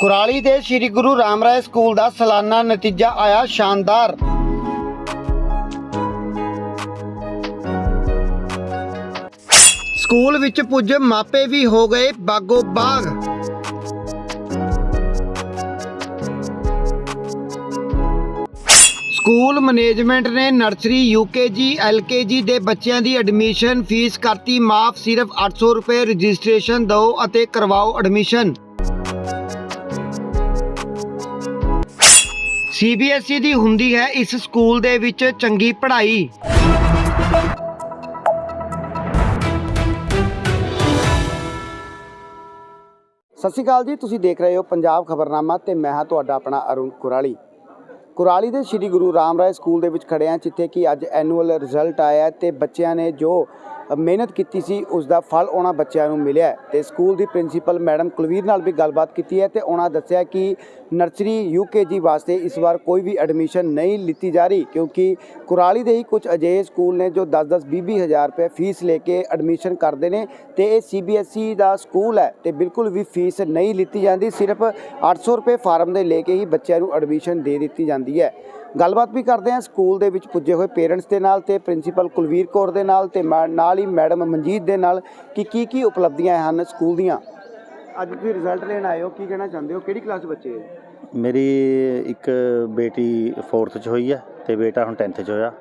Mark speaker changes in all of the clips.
Speaker 1: ਕੁਰਾਲੀ ਦੇ ਸ੍ਰੀ ਗੁਰੂ ਰਾਮਰਾਏ ਸਕੂਲ ਦਾ ਸਾਲਾਨਾ ਨਤੀਜਾ ਆਇਆ ਸ਼ਾਨਦਾਰ। ਸਕੂਲ ਵਿੱਚ ਪੁੱਜ ਮਾਪੇ ਵੀ ਹੋ ਗਏ ਬਾਗੋ ਬਾਗ। ਸਕੂਲ ਮੈਨੇਜਮੈਂਟ ਨੇ ਨਰਸਰੀ ਯੂਕੇਜੀ, ਐਲਕੇਜੀ ਦੇ ਬੱਚਿਆਂ ਦੀ ਐਡਮਿਸ਼ਨ ਫੀਸ ਕਰਤੀ ਮਾਫ, ਸਿਰਫ 800 ਰੁਪਏ ਰਜਿਸਟ੍ਰੇਸ਼ਨ ਦਿਓ ਅਤੇ ਕਰਵਾਓ ਐਡਮਿਸ਼ਨ। ਸੀਬੀਐਸਈ ਦੀ ਹੁੰਦੀ ਹੈ ਇਸ ਸਕੂਲ ਦੇ ਵਿੱਚ ਚੰਗੀ ਪੜ੍ਹਾਈ। ਸਤਿ ਸ਼੍ਰੀ ਅਕਾਲ ਜੀ, ਤੁਸੀਂ ਦੇਖ ਰਹੇ ਹੋ ਪੰਜਾਬ ਖਬਰਨਾਮਾ ਤੇ ਮੈਂ ਹਾਂ ਤੁਹਾਡਾ ਆਪਣਾ ਅਰੁਣ ਕੁਰਾਲੀ। ਕੁਰਾਲੀ ਦੇ ਸ੍ਰੀ ਗੁਰੂ ਰਾਮ ਰਾਏ ਸਕੂਲ ਦੇ ਵਿੱਚ ਖੜੇ ਹਾਂ, ਜਿੱਥੇ ਕਿ ਅੱਜ ਐਨੂਅਲ ਰਿਜ਼ਲਟ ਆਇਆ ਹੈ ਤੇ ਬੱਚਿਆਂ ਨੇ ਜੋ ਮਿਹਨਤ ਕੀਤੀ ਸੀ ਉਸ ਦਾ ਫਲ ਉਹਨਾਂ ਬੱਚਿਆਂ ਨੂੰ ਮਿਲਿਆ ਹੈ। ਤੇ ਸਕੂਲ ਦੀ ਪ੍ਰਿੰਸੀਪਲ ਮੈਡਮ ਕੁਲਵੀਰ ਨਾਲ ਵੀ ਗੱਲਬਾਤ ਕੀਤੀ ਹੈ ਤੇ ਉਹਨਾਂ ਦੱਸਿਆ ਕਿ ਨਰਸਰੀ ਯੂਕੇਜੀ ਵਾਸਤੇ ਇਸ ਵਾਰ ਕੋਈ ਵੀ ਐਡਮਿਸ਼ਨ ਨਹੀਂ ਲਿੱਤੀ ਜਾ ਰਹੀ, ਕਿਉਂਕਿ ਕੁਰਾਲੀ ਦੇ ਹੀ ਕੁਝ ਅਜਿਹੇ ਸਕੂਲ ਨੇ ਜੋ 10-10 20 ਹਜ਼ਾਰ ਰੁਪਏ ਫੀਸ ਲੈ ਕੇ ਐਡਮਿਸ਼ਨ ਕਰਦੇ ਨੇ ਤੇ ਇਹ ਸੀਬੀਐਸਈ E ਦਾ ਸਕੂਲ ਹੈ ਤੇ ਬਿਲਕੁਲ ਵੀ ਫੀਸ ਨਹੀਂ ਲਿੱਤੀ ਜਾਂਦੀ, ਸਿਰਫ 800 ਰੁਪਏ ਫਾਰਮ ਦੇ ਲੈ ਕੇ ਹੀ ਬੱਚਿਆਂ ਨੂੰ ਐਡਮਿਸ਼ਨ ਦੇ ਦਿੱਤੀ ਜਾਂਦੀ ਹੈ। ਗੱਲਬਾਤ ਵੀ ਕਰਦੇ ਹਾਂ। ਸਕੂਲ ਦੇ ਵਿੱਚ ਪੁੱਜੇ ਹੋਏ ਪੇਰੈਂਟਸ ਦੇ ਨਾਲ ਤੇ ਪ੍ਰਿੰਸੀਪਲ ਕੁਲਵੀਰ ਕੌਰ ਦੇ ਨਾਲ ਤੇ ਮਾ- ਨਾਲ ਹੀ ਮੈਡਮ ਮਨਜੀਤ ਦੇ ਨਾਲ ਕਿ ਕੀ ਕੀ ਉਪਲਬਧੀਆਂ ਹਨ ਸਕੂਲ ਦੀਆਂ? ਅੱਜ ਤੁਸੀਂ ਰਿਜ਼ਲਟ ਲੈਣ ਆਏ ਹੋ ਕੀ ਕਹਿਣਾ ਚਾਹੁੰਦੇ ਹੋ? ਕਿਹੜੀ ਕਲਾਸ ਬੱਚੇ
Speaker 2: ਮੇਰੀ ਇੱਕ ਬੇਟੀ 4th ਚ ਹੋਈ ਹੈ ਤੇ ਬੇਟਾ ਹੁਣ 10th ਚ ਹੋਇਆ।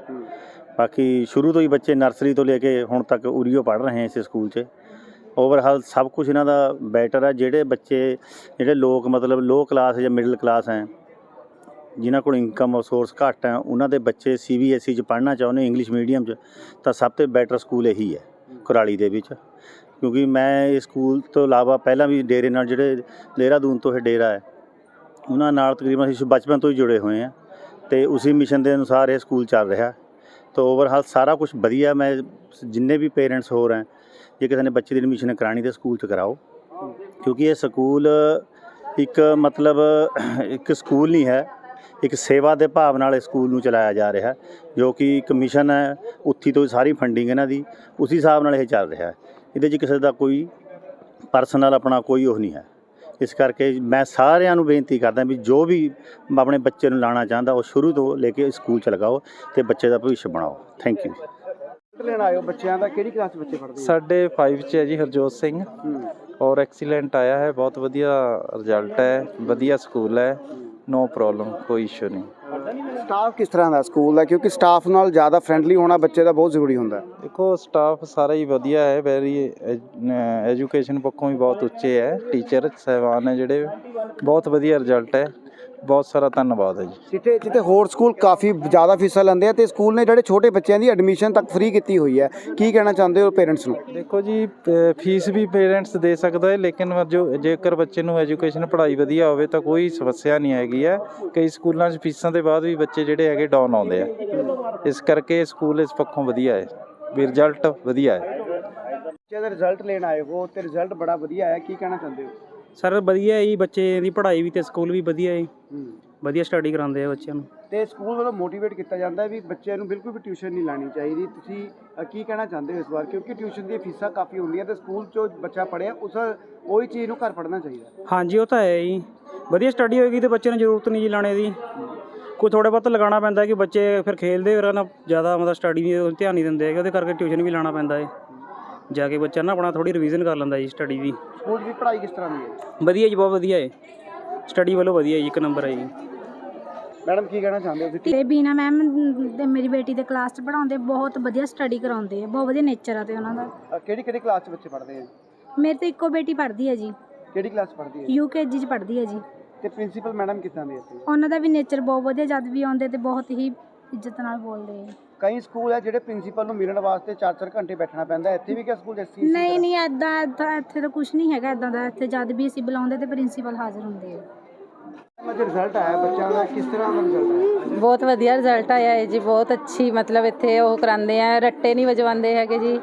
Speaker 2: ਬਾਕੀ ਸ਼ੁਰੂ ਤੋਂ ਹੀ ਬੱਚੇ ਨਰਸਰੀ ਤੋਂ ਲੈ ਕੇ ਹੁਣ ਤੱਕ ਉਰੀਓ ਪੜ੍ਹ ਰਹੇ ਇਸ ਸਕੂਲ 'ਚ। ਓਵਰਹਾਲ ਸਭ ਕੁਝ ਇਹਨਾਂ ਦਾ ਬੈਟਰ ਹੈ। ਜਿਹੜੇ ਬੱਚੇ ਜਿਹੜੇ ਲੋਕ ਮਤਲਬ ਲੋ ਕਲਾਸ ਜਾਂ ਮਿਡਲ ਕਲਾਸ ਹੈ ਜਿਨ੍ਹਾਂ ਕੋਲ ਇਨਕਮ ਸੋਰਸ ਘੱਟ ਹੈ, ਉਹਨਾਂ ਦੇ ਬੱਚੇ ਸੀਬੀਐਸਈ ਚ ਪੜ੍ਹਨਾ ਚਾਹੁੰਦੇ ਇੰਗਲਿਸ਼ ਮੀਡੀਅਮ ਚ, ਤਾਂ ਸਭ ਤੋਂ ਬੈਟਰ ਸਕੂਲ ਇਹੀ ਹੈ, ਕੁਰਾਲੀ ਦੇ ਵਿੱਚ। ਕਿਉਂਕਿ ਮੈਂ ਇਸ ਸਕੂਲ ਤੋਂ ਇਲਾਵਾ ਪਹਿਲਾਂ ਵੀ ਡੇਰੇ ਨਾਲ ਜਿਹੜੇ ਦੇਹਰਾਦੂਨ ਤੋਂ ਇਹ ਡੇਰਾ ਹੈ, ਉਹਨਾਂ ਨਾਲ ਤਕਰੀਬਨ ਅਸੀਂ ਬਚਪਨ ਤੋਂ ਹੀ ਜੁੜੇ ਹੋਏ ਹਾਂ ਤੇ ਉਸੇ ਮਿਸ਼ਨ ਦੇ ਅਨੁਸਾਰ ਇਹ ਸਕੂਲ ਚੱਲ ਰਿਹਾ। ਤਾਂ ਓਵਰਹਾਲ ਸਾਰਾ ਕੁਝ ਵਧੀਆ, ਮੈਂ ਜਿੰਨੇ ਵੀ ਪੇਰੈਂਟਸ ਹੋਰ ਹੈ, ਜੇ ਕਿਸੇ ਨੇ ਬੱਚੇ ਦੀ ਐਡਮਿਸ਼ਨ ਕਰਾਣੀ ਤੇ ਸਕੂਲ 'ਚ ਕਰਾਓ। ਕਿਉਂਕਿ ਇਹ ਸਕੂਲ ਇੱਕ ਮਤਲਬ ਇੱਕ ਸਕੂਲ ਨਹੀਂ ਹੈ ਇੱਕ ਸੇਵਾ ਦੇ ਭਾਵ ਨਾਲ ਇਸ ਸਕੂਲ ਨੂੰ ਚਲਾਇਆ ਜਾ ਰਿਹਾ ਹੈ, ਜੋ ਕਿ ਇੱਕ ਮਿਸ਼ਨ ਹੈ ਉੱਥੀ ਤੋਂ ਸਾਰੀ ਫੰਡਿੰਗ ਇਹਨਾਂ ਦੀ ਉਸੇ ਹਿਸਾਬ ਨਾਲ ਇਹ ਚੱਲ ਰਿਹਾ ਹੈ। ਇਹਦੇ 'ਚ ਕਿਸੇ ਦਾ ਕੋਈ ਪਰਸਨਲ ਆਪਣਾ ਕੋਈ ਉਹ ਨਹੀਂ ਹੈ। ਇਸ ਕਰਕੇ ਮੈਂ ਸਾਰਿਆਂ ਨੂੰ ਬੇਨਤੀ ਕਰਦਾ ਵੀ ਜੋ ਵੀ ਆਪਣੇ ਬੱਚੇ ਨੂੰ ਲਾਣਾ ਚਾਹੁੰਦਾ ਉਹ ਸ਼ੁਰੂ ਤੋਂ ਲੈ ਕੇ ਸਕੂਲ ਚ ਲਗਾਓ ਤੇ ਬੱਚੇ ਦਾ ਭਵਿੱਖ ਬਣਾਓ। ਥੈਂਕ ਯੂ
Speaker 1: ਲੈਣ ਹੋ ਬੱਚਿਆਂ ਦਾ? ਕਿਹੜੀ ਕਲਾਸ ਬੱਚੇ ਪੜ੍ਹਦੇ ਆ
Speaker 3: ਸਾਡੇ 5 ਚ ਹੈ ਜੀ ਹਰਜੋਤ ਸਿੰਘ। ਔਰ ਐਕਸੀਲੈਂਟ ਆਇਆ ਹੈ ਬਹੁਤ ਵਧੀਆ ਰਿਜ਼ਲਟ ਹੈ ਵਧੀਆ ਸਕੂਲ ਹੈ। ਨੋ ਪ੍ਰੋਬਲਮ ਕੋਈ ਇਸ਼ੂ ਨਹੀਂ।
Speaker 1: ਸਟਾਫ ਕਿਸ ਤਰ੍ਹਾਂ ਦਾ ਸਕੂਲ ਦਾ? ਕਿਉਂਕਿ ਸਟਾਫ ਨਾਲ ਜ਼ਿਆਦਾ ਫ੍ਰੈਂਡਲੀ ਹੋਣਾ ਬੱਚੇ ਦਾ ਬਹੁਤ ਜ਼ਰੂਰੀ ਹੁੰਦਾ ਹੈ।
Speaker 3: ਦੇਖੋ ਸਟਾਫ ਸਾਰਾ ਹੀ ਵਧੀਆ ਹੈ ਵੈਰੀ ਐਜੂਕੇਸ਼ਨ ਪੱਖੋਂ ਵੀ ਬਹੁਤ ਉੱਚੇ ਹੈ। ਟੀਚਰ ਸਹਿਬਾਨ ਹੈ ਜਿਹੜੇ ਬਹੁਤ ਵਧੀਆ ਰਿਜ਼ਲਟ ਹੈ। ਬਹੁਤ ਸਾਰਾ ਧੰਨਵਾਦ ਹੈ ਜੀ।
Speaker 1: ਜਿੱਥੇ ਜਿੱਥੇ ਹੋਰ ਸਕੂਲ ਕਾਫੀ ਜ਼ਿਆਦਾ ਫੀਸਾਂ ਲੈਂਦੇ ਆ ਤੇ ਸਕੂਲ ਨੇ ਜਿਹੜੇ ਛੋਟੇ ਬੱਚਿਆਂ ਦੀ ਐਡਮਿਸ਼ਨ ਤੱਕ ਫ੍ਰੀ ਕੀਤੀ ਹੋਈ ਹੈ। ਕੀ ਕਹਿਣਾ ਚਾਹੁੰਦੇ ਹੋ ਪੇਰੈਂਟਸ ਨੂੰ?
Speaker 3: ਦੇਖੋ ਜੀ ਫੀਸ ਵੀ ਪੇਰੈਂਟਸ ਦੇ ਸਕਦਾ ਹੈ ਲੇਕਿਨ ਜੋ ਜੇਕਰ ਬੱਚੇ ਨੂੰ ਐਜੂਕੇਸ਼ਨ ਪੜ੍ਹਾਈ ਵਧੀਆ ਹੋਵੇ ਤਾਂ ਕੋਈ ਸਮੱਸਿਆ ਨਹੀਂ ਹੈਗੀ ਹੈ। ਕਈ ਸਕੂਲਾਂ 'ਚ ਫੀਸਾਂ ਦੇ ਬਾਅਦ ਵੀ ਬੱਚੇ ਜਿਹੜੇ ਹੈਗੇ ਡਾਊਨ ਆਉਂਦੇ ਆ। ਇਸ ਕਰਕੇ ਸਕੂਲ ਇਸ ਪੱਖੋਂ ਵਧੀਆ ਹੈ। ਵੀ ਰਿਜ਼ਲਟ ਵਧੀਆ ਹੈ।
Speaker 1: ਬੱਚੇ ਦਾ ਰਿਜ਼ਲਟ ਲੈਣ ਆਏ ਹੋ ਤੇ ਰਿਜ਼ਲਟ ਬੜਾ ਵਧੀਆ ਆਇਆ ਕੀ ਕਹਿਣਾ ਚਾਹੁੰਦੇ ਹੋ?
Speaker 4: ਸਰ ਵਧੀਆ ਹੈ ਜੀ ਬੱਚੇ ਦੀ ਪੜ੍ਹਾਈ ਵੀ ਤੇ ਸਕੂਲ ਵੀ ਵਧੀਆ ਹੈ
Speaker 1: ਹੂੰ।
Speaker 4: ਵਧੀਆ ਸਟੱਡੀ ਕਰਾਉਂਦੇ ਆ ਬੱਚਿਆਂ ਨੂੰ।
Speaker 1: ਤੇ ਸਕੂਲ ਵੱਲੋਂ ਮੋਟੀਵੇਟ ਕੀਤਾ ਜਾਂਦਾ ਹੈ ਵੀ ਬੱਚਿਆਂ ਨੂੰ ਬਿਲਕੁਲ ਵੀ ਟਿਊਸ਼ਨ ਨਹੀਂ ਲਾਣੀ ਚਾਹੀਦੀ। ਤੁਸੀਂ ਅ, ਕੀ ਕਹਿਣਾ ਚਾਹੁੰਦੇ ਹੋ ਇਸ ਵਾਰ ਕਿਉਂਕਿ ਟਿਊਸ਼ਨ ਦੀਆਂ ਫੀਸਾਂ ਕਾਫੀ ਹੁੰਦੀਆਂ ਤੇ ਸਕੂਲ 'ਚੋਂ ਬੱਚਾ ਪੜਿਆ ਉਸ ਉਹੀ ਚੀਜ਼ ਨੂੰ ਘਰ ਪੜ੍ਹਨਾ ਚਾਹੀਦਾ।
Speaker 4: ਹਾਂਜੀ ਉਹ ਤਾਂ ਹੈ ਜੀ। ਵਧੀਆ ਸਟੱਡੀ ਹੋਏਗੀ ਤੇ ਬੱਚੇ ਨੂੰ ਜ਼ਰੂਰਤ ਨਹੀਂ ਜੀ ਲਾਣੇ ਦੀ। ਕੋਈ ਥੋੜਾ ਬਹੁਤ ਲਗਾਉਣਾ ਪੈਂਦਾ ਕਿ ਬੱਚੇ ਫਿਰ ਖੇਲਦੇ ਫਿਰ ਨਾ ਜ਼ਿਆਦਾ ਮਤਲਬ ਸਟੱਡੀ ਦੀ ਧਿਆਨ ਨਹੀਂ ਦਿੰਦੇ ਹੈਗੇ ਉਹਦੇ ਕਰਕੇ ਟਿਊਸ਼ਨ ਵੀ ਲਾਣਾ ਪੈਂਦਾ ਹੈ ਜਾ ਕੇ ਬੱਚਾ ਨਾ ਆਪਣਾ ਥੋੜੀ ਰਿਵੀਜ਼ਨ ਕਰ ਲੈਂਦਾ ਜੀ ਸਟੱਡੀ ਦੀ।
Speaker 1: ਸਕੂਲ ਦੀ ਪੜ੍ਹਾਈ ਕਿਸ ਤਰ੍ਹਾਂ ਦੀ ਹੈ
Speaker 4: ਵਧੀਆ ਜੀ ਬਹੁਤ ਵਧੀਆ ਹੈ। ਸਟੱਡੀ ਵੱਲੋਂ ਵਧੀਆ ਜੀ ਇੱਕ ਨੰਬਰ ਹੈ ਜੀ।
Speaker 1: ਮੈਡਮ ਕੀ ਕਹਿਣਾ ਚਾਹੁੰਦੇ ਹੋ ਤੁਸੀਂ?
Speaker 5: ਤੇ ਬੀਨਾ ਮੈਮ ਤੇ ਮੇਰੀ ਬੇਟੀ ਦੇ ਕਲਾਸ 'ਚ ਪੜਾਉਂਦੇ ਬਹੁਤ ਵਧੀਆ ਸਟੱਡੀ ਕਰਾਉਂਦੇ ਆ ਬਹੁਤ ਵਧੀਆ ਨੇਚਰ ਆ ਤੇ ਉਹਨਾਂ ਦਾ।
Speaker 1: ਅ, ਕਿਹੜੀ ਕਿਹੜੀ ਕਲਾਸ 'ਚ ਬੱਚੇ ਪੜ੍ਹਦੇ ਆ
Speaker 5: ਮੇਰੇ ਤੇ ਇੱਕੋ ਬੇਟੀ ਪੜ੍ਹਦੀ ਹੈ ਜੀ।
Speaker 1: ਕਿਹੜੀ ਕਲਾਸ ਪੜ੍ਹਦੀ ਹੈ?
Speaker 5: ਯੂਕੇਜੀ 'ਚ ਪੜ੍ਹਦੀ ਹੈ ਜੀ।
Speaker 1: ਤੇ ਪ੍ਰਿੰਸੀਪਲ ਮੈਡਮ ਕਿੱਦਾਂ ਦੇ ਇੱਥੇ?
Speaker 5: ਉਹਨਾਂ ਦਾ ਵੀ ਨੇਚਰ ਬਹੁਤ ਵਧੀਆ ਜਦ ਵੀ ਆਉਂਦੇ ਤੇ ਬਹੁਤ ਹੀ ਇੱਜ਼ਤ ਨਾਲ ਬੋਲਦੇ ਆ
Speaker 1: ਕਈ ਸਕੂਲ ਹੈ ਜਿਹੜੇ ਪ੍ਰਿੰਸੀਪਲ ਨੂੰ ਮਿਲਣ ਵਾਸਤੇ 4-4 ਘੰਟੇ ਬੈਠਣਾ ਪੈਂਦਾ ਹੈ। ਇੱਥੇ ਵੀ ਕਿਆ ਸਕੂਲ ਜੈਸੀ
Speaker 5: ਨਹੀਂ ਨਹੀਂ ਐਦਾਂ ਐਦਾਂ ਇੱਥੇ ਤਾਂ ਕੁਝ ਨਹੀਂ ਹੈਗਾ ਐਦਾਂ ਦਾ। ਇੱਥੇ ਜਦ ਵੀ ਅਸੀਂ ਬੁਲਾਉਂਦੇ ਤੇ ਪ੍ਰਿੰਸੀਪਲ ਹਾਜ਼ਰ ਹੁੰਦੇ ਆ।
Speaker 1: ਅੱਜ ਰਿਜ਼ਲਟ ਆਇਆ ਬੱਚਿਆਂ ਦਾ। ਕਿਸ ਤਰ੍ਹਾਂ ਦਾ ਰਿਜ਼ਲਟ ਆਇਆ?
Speaker 6: ਬਹੁਤ ਵਧੀਆ ਰਿਜ਼ਲਟ ਆਇਆ ਹੈ ਜੀ ਬਹੁਤ ਅੱਛੀ ਮਤਲਬ ਇੱਥੇ ਉਹ ਕਰਾਉਂਦੇ ਆ ਰੱਟੇ ਨਹੀਂ ਵਜਵਾਉਂਦੇ ਹੈਗੇ ਜੀ।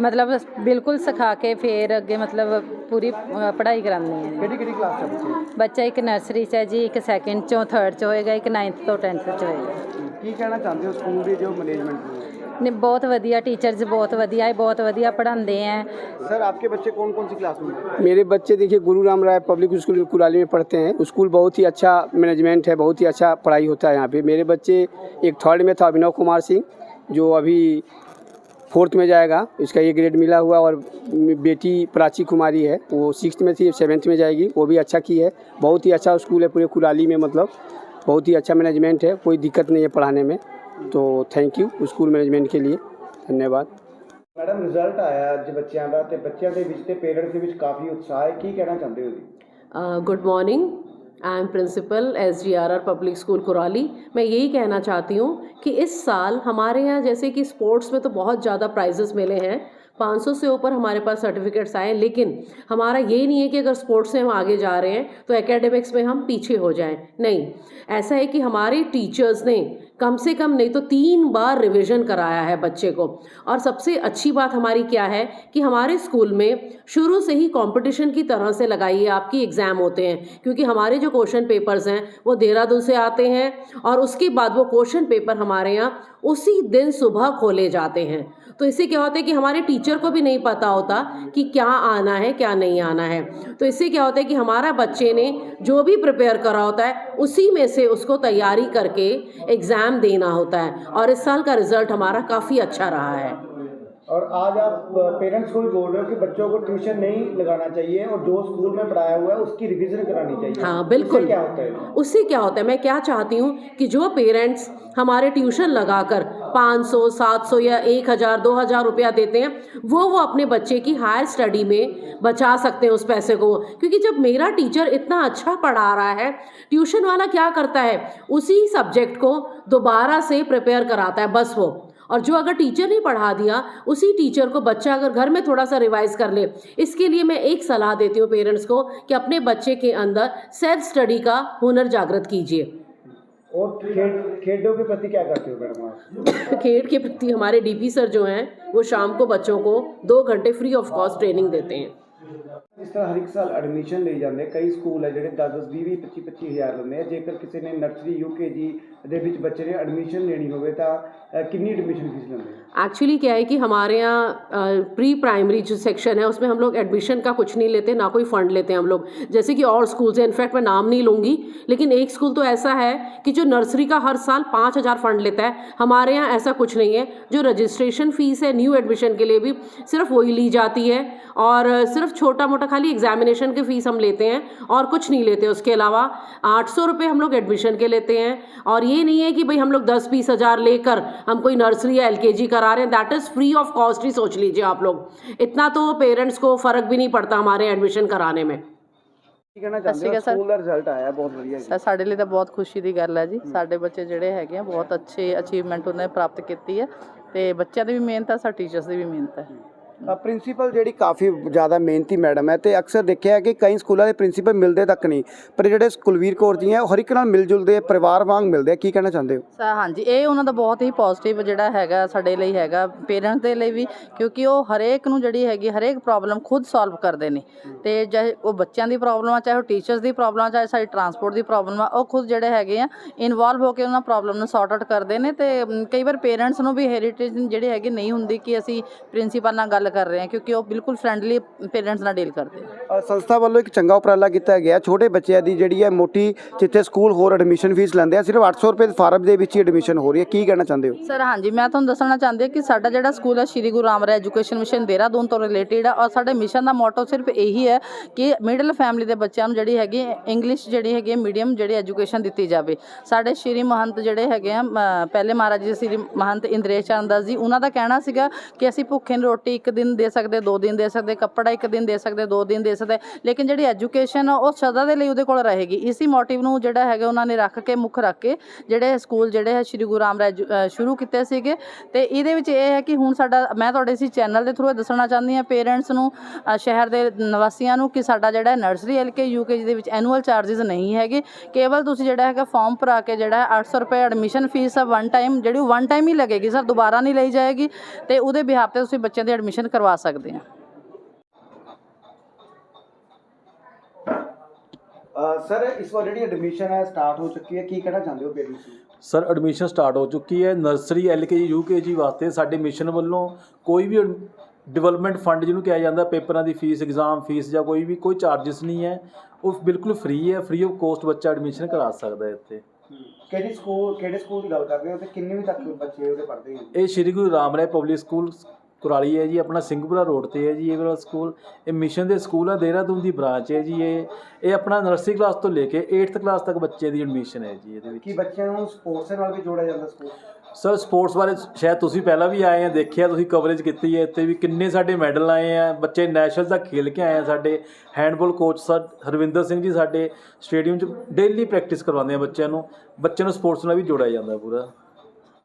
Speaker 6: ਮਤਲਬ ਬਿਲਕੁਲ ਸਿਖਾ ਕੇ ਫੇਰ ਅੱਗੇ ਮਤਲਬ ਪੂਰੀ ਅ, ਪੜ੍ਹਾਈ ਕਰਾਉਂਦੇ ਆ ਜੀ
Speaker 1: ਕਿਹੜੀ ਕਿਹੜੀ ਕਲਾਸ 'ਚ ਬੱਚੇ
Speaker 6: ਬੱਚਾ ਇੱਕ ਨਰਸਰੀ 'ਚ ਹੈ ਜੀ ਇੱਕ ਸੈਕਿੰਡ 'ਚੋਂ ਥਰਡ 'ਚ ਹੋਏਗਾ ਇੱਕ 9th ਤੋਂ 10th 'ਚ ਹੋਏਗਾ
Speaker 1: ਕੀ ਕਹਿਣਾ ਚਾਹੁੰਦੇ ਹੋ ਸਕੂਲ ਦੀ ਜੋ ਮੈਨੇਜਮੈਂਟ ਨੂੰ
Speaker 6: ਨੇ ਬਹੁਤ ਵਧੀਆ ਟੀਚਰਸ ਬਹੁਤ ਵਧੀਆ ਹੈ ਬਹੁਤ ਵਧੀਆ ਪੜ੍ਹਾਉਂਦੇ ਹੈ
Speaker 1: सर आपके बच्चे कौन कौन सी क्लास में हैं?
Speaker 7: मेरे बच्चे देखिए गुरु राम राय पब्लिक स्कूल कुराली में पढ़ते हैं स्कूल बहुत ही अच्छा मैनेजमेंट है बहुत ही अच्छा पढ़ाई होता है यहाँ पे मेरे बच्चे एक थर्ड में था अभिनव कुमार सिंह जो अभी फोर्थ में जाएगा इसका ये ग्रेड मिला हुआ और बेटी प्राची कुमारी है वो सिक्स में थी सेवन्थ में जाएगी वो भी अच्छा की है बहुत ही अच्छा स्कूल है पूरे कुराली में मतलब बहुत ही अच्छा मैनेजमेंट है कोई दिक्कत नहीं है पढ़ाने में तो थैंक यू स्कूल मैनेजमेंट के लिए धन्यवाद
Speaker 1: ਮੈਡਮ ਰਿਜ਼ਲਟ ਆਇਆ ਅੱਜ ਬੱਚਿਆਂ ਦਾ ਤੇ ਬੱਚਿਆਂ ਦੇ ਵਿੱਚ ਤੇ ਪੇਰੈਂਟਸ ਦੇ ਵਿੱਚ ਕਾਫੀ ਉਤਸ਼ਾਹ ਹੈ ਕੀ ਕਹਿਣਾ ਚਾਹੁੰਦੇ ਹੋ ਜੀ
Speaker 8: Uh, good morning I am principal S G R R public school Kurali मैं यही कहना चाहती हूँ कि इस साल हमारे यहाँ जैसे कि स्पोर्ट्स में तो बहुत ज़्यादा प्राइजेस मिले हैं। 500 से ऊपर हमारे पास सर्टिफिकेट्स आए लेकिन हमारा ये नहीं है कि अगर स्पोर्ट्स से हम आगे जा रहे हैं तो एकेडमिक्स में हम पीछे हो जाएँ। नहीं, ऐसा है कि हमारे टीचर्स ने कम से कम नहीं तो तीन बार रिवीजन कराया है बच्चे को। और सबसे अच्छी बात हमारी क्या है कि हमारे स्कूल में शुरू से ही कंपटीशन की तरह से लगाइए आपकी एग्ज़ाम होते हैं, क्योंकि हमारे जो क्वेश्चन पेपर्स हैं, वो देहरादून से आते हैं और उसके बाद वो क्वेश्चन पेपर हमारे यहाँ उसी दिन सुबह खोले जाते हैं। तो इससे क्या होता है कि हमारे टीचर को भी नहीं पता होता कि क्या आना है, क्या नहीं आना है। तो इससे क्या होता है कि हमारा बच्चे ने जो भी प्रिपेयर करा होता है, उसी में से उसको तैयारी करके एग्ज़ाम देना होता है। और इस साल का रिज़ल्ट हमारा काफ़ी अच्छा रहा है।
Speaker 1: और आज आप पेरेंट्स को भी बोल रहे हो कि बच्चों को ट्यूशन नहीं लगाना चाहिए और जो स्कूल में पढ़ाया हुआ है उसकी रिवीजन करानी चाहिए।
Speaker 8: हाँ, बिल्कुल।
Speaker 1: क्या होता है?
Speaker 8: उससे क्या होता है? मैं क्या चाहती हूँ कि जो पेरेंट्स हमारे ट्यूशन लगाकर 500, 700 या 1000, 2000 रुपया देते हैं वो वो अपने बच्चे की हायर स्टडी में बचा सकते हैं उस पैसे को। क्योंकि जब मेरा टीचर इतना अच्छा पढ़ा रहा है ट्यूशन वाला क्या करता है? उसी सब्जेक्ट को दोबारा से प्रिपेयर कराता है बस वो। और जो अगर टीचर ने पढ़ा दिया उसी टीचर को बच्चा अगर घर में थोड़ा सा रिवाइज कर ले इसके लिए मैं एक सलाह देती हूँ पेरेंट्स को कि अपने बच्चे के अंदर सेल्फ स्टडी का हुनर जागृत कीजिए।
Speaker 1: और खेल खेलों के प्रति क्या करते हो मैडम आप
Speaker 8: खेल के प्रति हमारे डीपी सर जो हैं वो शाम को बच्चों को दो घंटे फ्री ऑफ कॉस्ट ट्रेनिंग देते हैं
Speaker 1: ਇਸ ਤਰ੍ਹਾਂ ਹਰ ਇੱਕ ਸਾਲ ਐਡਮਿਸ਼ਨ ਲਈ ਜਾਂਦੇ ਕਈ ਸਕੂਲ ਹੈ ਜਿਹੜੇ 10 10 20 20 25 25 ਹਜ਼ਾਰ ਲੈਂਦੇ ਆ ਜੇਕਰ ਕਿਸੇ ਨੇ ਨਰਸਰੀ ਯੂਕੇਜੀ ਦੇ ਵਿੱਚ ਬੱਚੇ ਨੇ ਐਡਮਿਸ਼ਨ ਲੈਣੀ ਹੋਵੇ ਤਾਂ ਅ, ਕਿੰਨੀ ਐਡਮਿਸ਼ਨ ਫੀਸ ਲੈਂਦੇ ਆ
Speaker 8: एक्चुअली क्या है कि हमारे यहाँ प्री प्राइमरी जो सेक्शन है उसमें हम लोग एडमिशन का कुछ नहीं लेते ना कोई फ़ंड लेते हैं हम लोग जैसे कि और स्कूल्स हैं इनफैक्ट मैं नाम नहीं लूँगी लेकिन एक स्कूल तो ऐसा है कि जो नर्सरी का हर साल पाँच हज़ार फ़ंड लेता है हमारे यहाँ ऐसा कुछ नहीं है जो रजिस्ट्रेशन फ़ीस है न्यू एडमिशन के लिए भी सिर्फ वही ली जाती है और सिर्फ छोटा मोटा खाली एग्जामिनेशन की फ़ीस हम लेते हैं और कुछ नहीं लेते उसके अलावा आठ सौ रुपये हम लोग एडमिशन के लेते हैं और ये नहीं है कि भाई हम लोग दस बीस हज़ार लेकर हम कोई नर्सरी या एल करा रहे हैं that is free of cost ही सोच लीजिए आप लोग इतना तो पेरेंट्स को फ़र्क भी नहीं पड़ता हमारे एडमिशन कराने में
Speaker 1: ਕੀ ਕਹਿਣਾ ਚਾਹੁੰਦੇ ਹੋ
Speaker 9: ਸਤਿ ਸ਼੍ਰੀ ਅਕਾਲ
Speaker 1: ਸਕੂਲ ਦਾ ਰਿਜ਼ਲਟ ਆਇਆ ਬਹੁਤ ਵਧੀਆ ਜੀ
Speaker 9: ਸਰ ਸਾਡੇ ਲਈ ਤਾਂ ਬਹੁਤ ਖੁਸ਼ੀ ਦੀ ਗੱਲ ਹੈ ਜੀ ਸਾਡੇ ਬੱਚੇ ਜਿਹੜੇ ਹੈਗੇ ਆ ਬਹੁਤ ਅੱਛੇ ਅਚੀਵਮੈਂਟ ਉਹਨਾਂ ਨੇ ਪ੍ਰਾਪਤ ਕੀਤੀ ਹੈ ਤੇ ਬੱਚਿਆਂ ਦੀ ਵੀ ਮਿਹਨਤ ਹੈ ਸਾਡੇ ਟੀਚਰਸ ਦੀ ਵੀ ਮਿਹਨਤ ਹੈ
Speaker 1: ਪ੍ਰਿੰਸੀਪਲ ਜਿਹੜੀ ਕਾਫੀ ਜ਼ਿਆਦਾ ਮਿਹਨਤੀ ਮੈਡਮ ਹੈ ਤੇ ਅਕਸਰ ਦੇਖਿਆ ਹੈ ਕਿ ਕਈ ਸਕੂਲਾਂ ਦੇ ਪ੍ਰਿੰਸੀਪਲ ਮਿਲਦੇ ਤੱਕ ਨਹੀਂ ਪਰ ਜਿਹੜੇ ਕੁਲਵੀਰ ਕੌਰ ਜੀ ਹੈ ਉਹ ਹਰ ਇੱਕ ਨਾਲ ਮਿਲ ਜੁਲਦੇ ਆ, ਪਰਿਵਾਰ ਵਾਂਗ ਮਿਲਦੇ ਆ ਕੀ ਕਹਿਣਾ ਚਾਹੁੰਦੇ ਹੋ?
Speaker 9: ਸਰ ਹਾਂਜੀ ਇਹ ਉਹਨਾਂ ਦਾ ਬਹੁਤ ਹੀ ਪੋਜ਼ਿਟਿਵ ਜਿਹੜਾ ਹੈਗਾ ਸਾਡੇ ਲਈ ਹੈਗਾ ਪੇਰੈਂਟਸ ਦੇ ਲਈ ਵੀ ਕਿਉਂਕਿ ਉਹ ਹਰੇਕ ਨੂੰ ਜਿਹੜੀ ਹੈਗੀ ਹਰੇਕ ਪ੍ਰੋਬਲਮ ਖੁਦ ਸੋਲਵ ਕਰਦੇ ਨੇ। ਤੇ ਚਾਹੇ ਉਹ ਬੱਚਿਆਂ ਦੀ ਪ੍ਰੋਬਲਮ ਆ ਚਾਹੇ ਉਹ ਟੀਚਰਸ ਦੀ ਪ੍ਰੋਬਲਮ ਆ ਚਾਹੇ ਸਾਡੀ ਟਰਾਂਸਪੋਰਟ ਦੀ ਪ੍ਰੋਬਲਮ ਆ ਉਹ ਖੁਦ ਜਿਹੜੇ ਹੈਗੇ ਆ ਇਨਵੋਲਵ ਹੋ ਕੇ ਉਹਨਾਂ ਪ੍ਰੋਬਲਮ ਨੂੰ ਸੌਰਟ ਆਊਟ ਕਰਦੇ ਨੇ ਤੇ ਅਮ, ਕਈ ਵਾਰ ਪੇਰੈਂਟਸ ਨੂੰ ਵੀ ਹੈਰੀਟੇਜ ਜਿਹੜੇ ਹੈਗੇ ਨਹੀਂ ਹੁੰਦੀ ਕਿ ਅਸੀਂ ਪ੍ਰਿੰਸੀਪਲ ਨਾਲ ਗੱਲ ਕਰ ਰਹੇ ਹਾਂ ਕਿਉਂਕਿ ਉਹ ਬਿਲਕੁਲ ਫਰੈਂਡਲੀ ਪੇਰੈਂਟਸ ਨਾਲ ਡੀਲ ਕਰਦੇ ਆ
Speaker 1: ਅ, ਸੰਸਥਾ ਵੱਲੋਂ ਇੱਕ ਚੰਗਾ ਉਪਰਾਲਾ ਕੀਤਾ ਗਿਆ। ਛੋਟੇ ਬੱਚਿਆਂ ਦੀ ਜਿਹੜੀ ਹੈ ਮੋਟੀ ਜਿੱਥੇ ਸਕੂਲ ਹੋਰ ਐਡਮਿਸ਼ਨ ਫੀਸ ਲੈਂਦੇ ਆ ਸਿਰਫ 800 ਰੁਪਏ ਦੇ ਫਾਰਮ ਦੇ ਵਿੱਚ ਹੀ ਐਡਮਿਸ਼ਨ ਹੋ ਰਹੀ ਹੈ। ਕੀ ਕਹਿਣਾ ਚਾਹੁੰਦੇ ਹੋ?
Speaker 9: ਸਰ ਹਾਂਜੀ ਮੈਂ ਤੁਹਾਨੂੰ ਦੱਸਣਾ ਚਾਹੁੰਦੀ ਹਾਂ ਕਿ ਸਾਡਾ ਜਿਹੜਾ ਸਕੂਲ ਹੈ ਸ਼੍ਰੀ ਗੁਰੂ ਰਾਮਰਾਏ ਐਜੂਕੇਸ਼ਨ ਮਿਸ਼ਨ ਦੇਹਰਾਦੂਨ ਤੋਂ ਰਿਲੇਟਡ ਹੈ ਔਰ ਸਾਡੇ ਮਿਸ਼ਨ ਦਾ ਮੋਟੋ ਸਿਰਫ ਇਹੀ ਹੈ ਕਿ ਮਿਡਲ ਫੈਮਿਲੀ ਦੇ ਬੱਚਿਆਂ ਨੂੰ ਜਿਹੜੀ ਹੈਗੀ ਇੰਗਲਿਸ਼ ਜਿਹੜੀ ਹੈਗੀ ਮੀਡੀਅਮ ਜਿਹੜੀ ਐਜੂਕੇਸ਼ਨ ਦਿੱਤੀ ਜਾਵੇ। ਸਾਡੇ ਸ਼੍ਰੀ ਮਹੰਤ ਜਿਹੜੇ ਹੈਗੇ ਆ ਮ, ਪਹਿਲੇ ਮਹਾਰਾਜ ਜੀ ਸ਼੍ਰੀ ਮਹੰਤ ਇੰਦਰੇਸ਼ ਚੰਦ ਦਾਸ ਜੀ ਉਹਨਾਂ ਦਾ ਕਹਿਣਾ ਸੀਗਾ ਕਿ ਅਸੀਂ ਭੁੱਖੇ ਨੂੰ ਰੋਟੀ ਇੱਕ ਦਿਨ ਦੇ ਸਕਦੇ, ਦੋ ਦਿਨ ਦੇ ਸਕਦੇ, ਕੱਪੜਾ ਇੱਕ ਦਿਨ ਦੇ ਸਕਦੇ, ਦੋ ਦਿਨ ਦੇ ਸਕਦੇ, ਲੇਕਿਨ ਜਿਹੜੀ ਐਜੂਕੇਸ਼ਨ ਉਹ ਸਦਾ ਦੇ ਲਈ ਉਹਦੇ ਕੋਲ ਰਹੇਗੀ। ਇਸੀ ਮੋਟਿਵ ਨੂੰ ਜਿਹੜਾ ਹੈਗਾ, ਉਹਨਾਂ ਨੇ ਰੱਖ ਕੇ, ਮੁੱਖ ਰੱਖ ਕੇ, ਜਿਹੜੇ ਸਕੂਲ ਜਿਹੜੇ ਹੈ ਸ਼੍ਰੀ ਗੁਰੂ ਰਾਮਰਾਏ ਐਜੂ- ਸ਼ੁਰੂ ਕੀਤੇ ਸੀਗੇ। ਤੇ ਇਹਦੇ ਵਿੱਚ ਇਹ ਹੈ ਕਿ ਹੁਣ ਸਾਡਾ, ਮੈਂ ਤੁਹਾਡੇ ਇਸ ਚੈਨਲ ਦੇ ਥਰੂ ਦੱਸਣਾ ਚਾਹੁੰਦੀ ਹਾਂ ਪੇਰੈਂਟਸ ਨੂੰ ਸ਼ਹਿਰ ਦੇ ਨਿਵਾਸੀਆਂ ਨੂੰ ਕਿ ਸਾਡਾ ਜਿਹੜਾ ਨਰਸਰੀ ਐਲਕੇ ਯੂਕੇਜੀ ਦੇ ਵਿੱਚ ਐਨੂਅਲ ਚਾਰजेस ਨਹੀਂ ਹੈਗੇ। ਕੇਵਲ ਤੁਸੀਂ ਜਿਹੜਾ ਹੈਗਾ ਫਾਰਮ ਭਰਾ ਕੇ ਜਿਹੜਾ ਹੈ 800 ਰੁਪਏ ਐਡਮਿਸ਼ਨ ਫੀਸ ਹੈ ਵਨ ਟਾਈਮ ਜਿਹੜੀ ਵਨ ਟਾਈਮ ਹੀ ਲੱਗੇਗੀ ਸਰ ਦੁਬਾਰਾ ਨਹੀਂ ਲਈ ਜਾਏਗੀ। ਤੇ ਉਹਦੇ ਬਿਹਾਫ ਤੇ ਤੁਸੀਂ ਬੱਚਿਆਂ ਦੀ ਐਡਮਿਸ਼ਨ ਕਰਵਾ ਸਕਦੇ ਆ
Speaker 1: ਸਰ ਇਸ ਵਾਰ ਜਿਹੜੀ ਐਡਮਿਸ਼ਨ ਹੈ ਸਟਾਰਟ ਹੋ ਚੁੱਕੀ ਹੈ ਕੀ ਕਹਿਣਾ ਚਾਹੁੰਦੇ ਹੋ ਪੇਰੈਂਟਸ ਨੂੰ?
Speaker 10: ਸਰ ਐਡਮਿਸ਼ਨ ਸਟਾਰਟ ਹੋ ਚੁੱਕੀ ਹੈ। ਨਰਸਰੀ ਐਲਕੇਜੀ ਯੂਕੇਜੀ ਵਾਸਤੇ ਸਾਡੇ ਮਿਸ਼ਨ ਵੱਲੋਂ ਕੋਈ ਵੀ ਡਿਵੈਲਪਮੈਂਟ ਫੰਡ ਜਿਹਨੂੰ ਕਿਹਾ ਜਾਂਦਾ ਪੇਪਰਾਂ ਦੀ ਫੀਸ ਐਗਜ਼ਾਮ ਫੀਸ ਜਾਂ ਕੋਈ ਵੀ ਕੋਈ ਚਾਰजेस ਨਹੀਂ ਹੈ। ਉਹ ਬਿਲਕੁਲ ਫ੍ਰੀ ਹੈ। ਫ੍ਰੀ ਆਫ ਕੋਸਟ ਬੱਚਾ ਐਡਮਿਸ਼ਨ ਕਰਾ ਸਕਦਾ ਹੈ ਇੱਥੇ।
Speaker 1: ਕਿਹੜੀ ਸਕੂਲ ਕਿਹੜੇ ਸਕੂਲ ਦੀ ਗੱਲ ਕਰ ਰਹੇ ਹੋ ਤੇ ਕਿੰਨੇ ਵੀ ਤੱਕ ਬੱਚੇ ਉਹਦੇ ਪੜ੍ਹਦੇ ਹਨ?
Speaker 10: ਇਹ ਸ਼੍ਰੀ ਗੁਰੂ ਰਾਮ ਰਾਏ ਪਬਲਿਕ ਸਕੂਲ ਕੁਰਾਲੀ ਹੈ ਜੀ ਆਪਣਾ ਸਿੰਘਪੁਰਾ ਰੋਡ ਤੇ ਹੈ ਜੀ ਇਹ ਵਾਲਾ ਸਕੂਲ। ਇਹ ਮਿਸ਼ਨ ਦੇ ਸਕੂਲ ਹੈ ਦੇਹਰਾਦੂਨ ਦੀ ਬ੍ਰਾਂਚ ਹੈ ਜੀ ਇਹ। ਇਹ ਆਪਣਾ ਨਰਸਰੀ ਕਲਾਸ ਤੋਂ ਲੈ ਕੇ 8th ਕਲਾਸ ਤੱਕ ਬੱਚੇ ਦੀ ਐਡਮਿਸ਼ਨ ਹੈ ਜੀ ਇਹਦੇ ਵਿੱਚ।
Speaker 1: ਕੀ ਬੱਚਿਆਂ ਨੂੰ ਸਪੋਰਟਸ ਦੇ ਨਾਲ ਵੀ ਜੋੜਿਆ ਜਾਂਦਾ ਸਕੂਲ?
Speaker 10: ਸਰ ਸਪੋਰਟਸ ਬਾਰੇ ਸ਼ਾਇਦ ਤੁਸੀਂ ਪਹਿਲਾਂ ਵੀ ਆਏ ਆ ਦੇਖਿਆ ਤੁਸੀਂ ਕਵਰੇਜ ਕੀਤੀ ਹੈ ਇੱਥੇ ਵੀ ਕਿੰਨੇ ਸਾਡੇ ਮੈਡਲ ਆਏ ਆ। ਬੱਚੇ ਨੈਸ਼ਨਲ ਤੱਕ ਖੇਲ ਕੇ ਆਏ ਆ ਸਾਡੇ। Handball coach sir Harvinder Singh ji ਸਾਡੇ ਸਟੇਡੀਅਮ 'ਚ ਡੇਲੀ ਪ੍ਰੈਕਟਿਸ ਕਰਵਾਉਂਦੇ ਆ ਬੱਚਿਆਂ ਨੂੰ। ਬੱਚਿਆਂ ਨੂੰ ਸਪੋਰਟਸ ਨਾਲ ਵੀ ਜੋੜਿਆ ਜਾਂਦਾ ਪੂਰਾ।